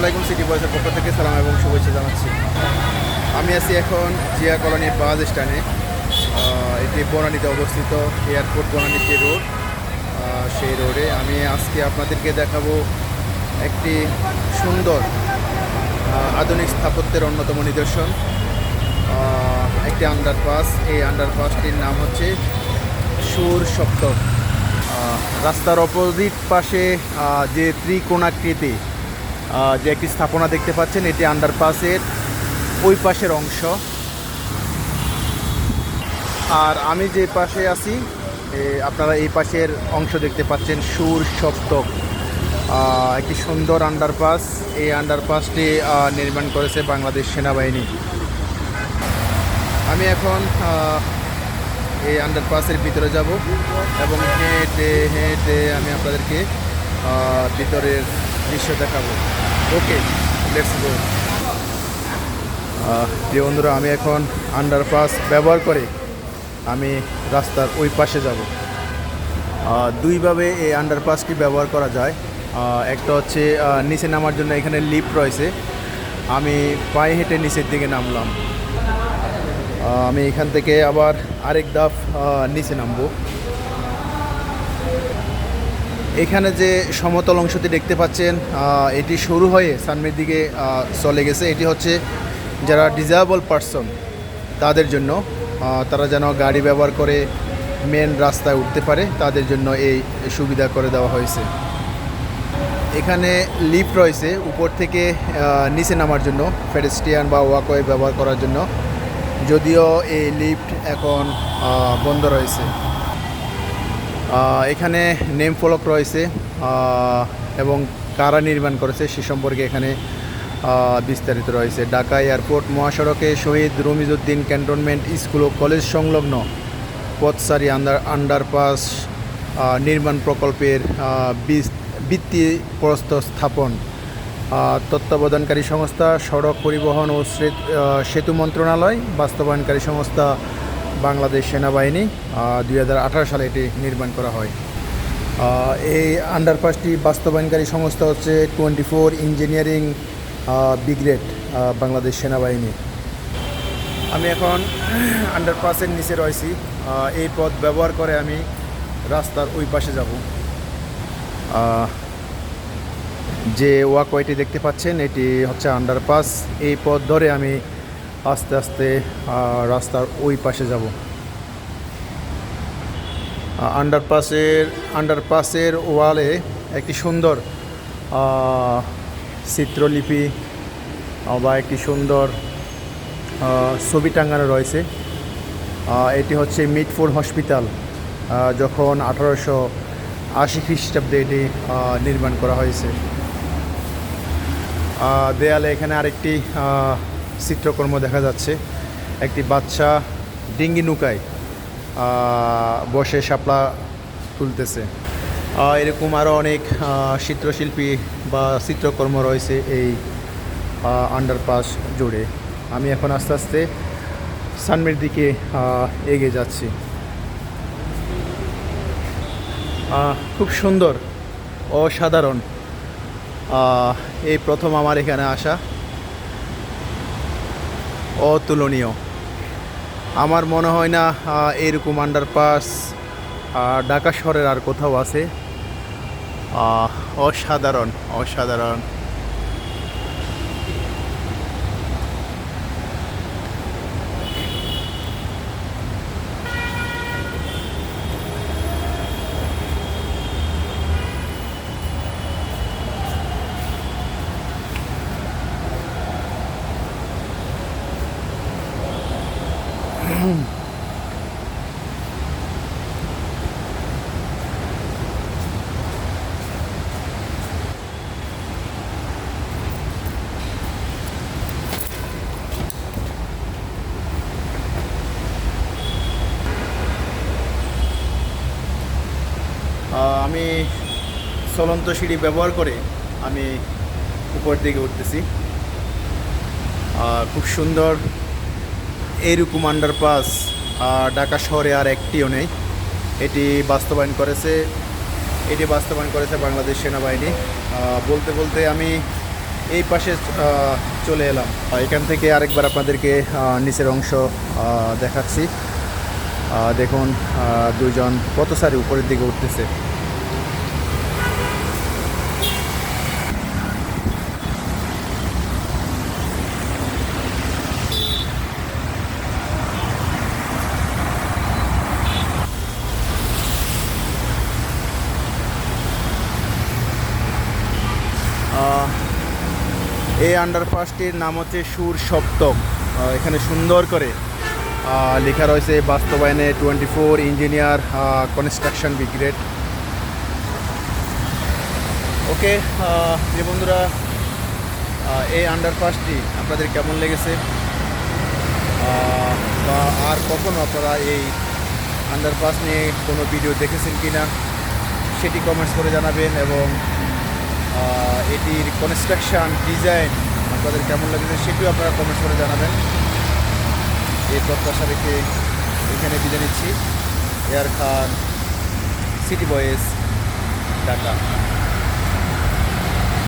আলাইকুম সিটি বয়েসের পক্ষ থেকে সালাম এবং শুভেচ্ছা জানাচ্ছি। আমি আছি এখন জিয়া কলোনি বাস স্ট্যান্ডে। এটি বনানীতে অবস্থিত এয়ারপোর্ট বনানী যে রোড সেই রোডে আমি আজকে আপনাদেরকে দেখাবো একটি সুন্দর আধুনিক স্থাপত্যের অন্যতম নিদর্শন। একটি আন্ডারপাস এই আন্ডারপাসটির নাম হচ্ছে সুর সপ্তক। রাস্তার অপোজিট পাশে যে ত্রিকোণাকৃতি যে একটি স্থাপনা দেখতে পাচ্ছেন, এটি আন্ডারপাসের ওই পাশের অংশ। আর আমি যে পাশে আছি আপনারা এই পাশের অংশ দেখতে পাচ্ছেন, সুর সপ্তক। একটি সুন্দর আন্ডারপাস এই আন্ডারপাসটি নির্মাণ করেছে বাংলাদেশ সেনাবাহিনী। আমি এখন এই আন্ডারপাসের ভিতরে যাব এবং হেঁটে হেঁটে আমি আপনাদেরকে ভিতরের দৃশ্য দেখাবো। ওকে লেটস গো প্রিয় বন্ধুরা, আমি এখন আন্ডারপাস ব্যবহার করে আমি রাস্তার ওই পাশে যাব। দুইভাবে এই আন্ডারপাসটি ব্যবহার করা যায়। একটা হচ্ছে নিচে নামার জন্য এখানে লিফট রয়েছে। আমি পায়ে হেঁটে নিচের দিকে নামলাম। আমি এখান থেকে আবার আরেক ধাপ নিচে নামবো। এখানে যে সমতল অংশটি দেখতে পাচ্ছেন এটি শুরু হয়ে সানমের দিকে চলে গেছে। এটি হচ্ছে যারা ডিজেবল পারসন তাদের জন্য তারা যেন গাড়ি ব্যবহার করে মেন রাস্তায় উঠতে পারে, তাদের জন্য এই সুবিধা করে দেওয়া হয়েছে। এখানে লিফট রয়েছে, উপর থেকে নিচে নামার জন্য ফেডেস্টিয়ান বা ওয়াকওয়ে ব্যবহার করার জন্য। যদিও এই লিফট এখন বন্ধ রয়েছে। এখানে নেম ফলক রয়েছে এবং কারা নির্মাণ করেছে সে সম্পর্কে এখানে বিস্তারিত রয়েছে। ঢাকা এয়ারপোর্ট মহাসড়কে শহীদ রমিজউদ্দিন ক্যান্টনমেন্ট স্কুল ও কলেজ সংলগ্ন পথসারি আন্ডার, আন্ডারপাস নির্মাণ প্রকল্পের ভিত্তি প্রস্তর স্থাপন। তত্ত্বাবধানকারী সংস্থা, সড়ক পরিবহন ও সেতু মন্ত্রণালয়, বাস্তবায়নকারী সংস্থা বাংলাদেশ সেনাবাহিনী দুই হাজার আঠারো সালে এটি নির্মাণ করা হয়। এই আন্ডারপাসটি বাস্তবায়নকারী সংস্থা হচ্ছে twenty four engineering brigade Bangladesh সেনাবাহিনী। আমি এখন আন্ডারপাসের নিচে রয়েছি। এই পথ ব্যবহার করে আমি রাস্তার ওই পাশে যাব। যে ওয়াকওয়েটি দেখতে পাচ্ছেন, এটি হচ্ছে আন্ডারপাস এই পথ ধরে আমি আস্তে আস্তে রাস্তার ওই পাশে যাব। আন্ডারপাসের আন্ডারপাসের ওয়ালে একটি সুন্দর চিত্রলিপি বা একটি সুন্দর ছবি টাঙানো রয়েছে। এটি হচ্ছে মিটফোর হসপিটাল যখন আঠারোশো আশি খ্রিস্টাব্দে এটি নির্মাণ করা হয়েছে। দেয়ালে এখানে আরেকটি চিত্রকর্ম দেখা যাচ্ছে। একটি বাচ্চা ডিঙ্গি নৌকায় বসে শাপলা তুলতেছে। এরকম আরও অনেক চিত্রশিল্পী বা চিত্রকর্ম রয়েছে এই আন্ডারপাস জুড়ে। আমি এখন আস্তে আস্তে সানমের দিকে এগিয়ে যাচ্ছি। খুব সুন্দর, অসাধারণ। এই প্রথম আমার এখানে আসা। অতুলনীয়। আমার মনে হয় না এরকম আন্ডারপাস ঢাকা শহরের আর কোথাও আছে। অসাধারণ অসাধারণ। আমি চলন্ত সিঁড়ি ব্যবহার করে আমি উপর দিকে উঠতেছি। খুব সুন্দর এইরকম আন্ডারপাস ঢাকা শহরে আর একটিও নেই। এটি বাস্তবায়ন করেছে, এটি বাস্তবায়ন করেছে বাংলাদেশ সেনাবাহিনী। বলতে বলতে আমি এই পাশে চলে এলাম। এখান থেকে আরেকবার আপনাদেরকে নিচের অংশ দেখাচ্ছি। দেখুন কত সারি উপরের দিকে উঠতেছে। এই আন্ডারপাসটির নাম হচ্ছে সুর সপ্তক। এখানে সুন্দর করে লেখা রয়েছে, বাস্তবায়নে twenty four engineer construction brigade okay যে বন্ধুরা এই আন্ডারপাসটি আপনাদের কেমন লেগেছে? বা আর কখনো আপনারা এই আন্ডারপাস নিয়ে কোনো ভিডিও দেখেছেন কি না সেটি কমেন্টস করে জানাবেন এবং এটির কনস্ট্রাকশন ডিজাইন আপনাদের কেমন লাগছে সেটিও আপনারা কমেন্টস করে জানাবেন। এই প্রত্যাশা রেখে এখানে বিদায় নিচ্ছি। এয়ার খান সিটি বয়েস ঢাকা